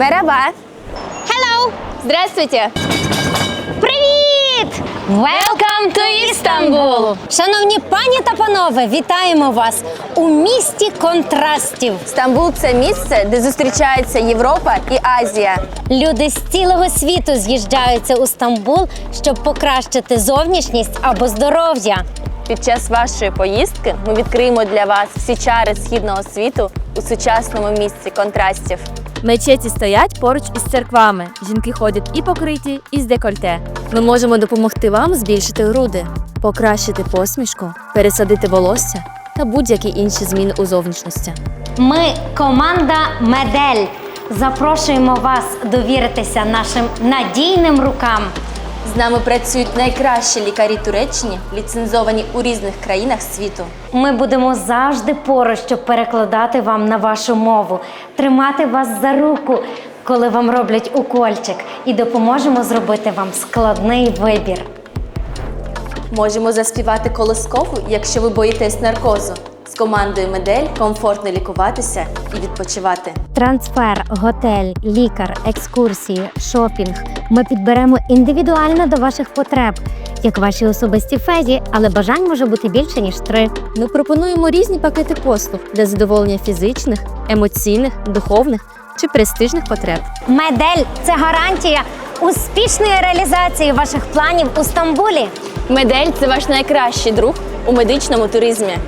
Мераба. Hello! Здравствуйте. Привіт! Welcome to Istanbul. Шановні пані та панове, вітаємо вас у місті контрастів. Стамбул це місце, де зустрічаються Європа і Азія. Люди з цілого світу з'їжджаються у Стамбул, щоб покращити зовнішність або здоров'я. Під час вашої поїздки ми відкриємо для вас всі чари східного світу у сучасному місці контрастів. Мечеті стоять поруч із церквами. Жінки ходять і покриті, і з декольте. Ми можемо допомогти вам збільшити груди, покращити посмішку, пересадити волосся та будь-які інші зміни у зовнішності. Ми команда Медель. Запрошуємо вас довіритися нашим надійним рукам. З нами працюють найкращі лікарі Туреччини, ліцензовані у різних країнах світу. Ми будемо завжди поруч, щоб перекладати вам на вашу мову, тримати вас за руку, коли вам роблять укольчик, і допоможемо зробити вам складний вибір. Можемо заспівати колоскову, якщо ви боїтесь наркозу. З командою Медель комфортно лікуватися і відпочивати. Трансфер, готель, лікар, екскурсії, шопінг. Ми підберемо індивідуально до ваших потреб, як ваші особисті фезі, але бажань може бути більше ніж три. Ми пропонуємо різні пакети послуг для задоволення фізичних, емоційних, духовних чи престижних потреб. Медель це гарантія успішної реалізації ваших планів у Стамбулі. Медель це ваш найкращий друг у медичному туризмі.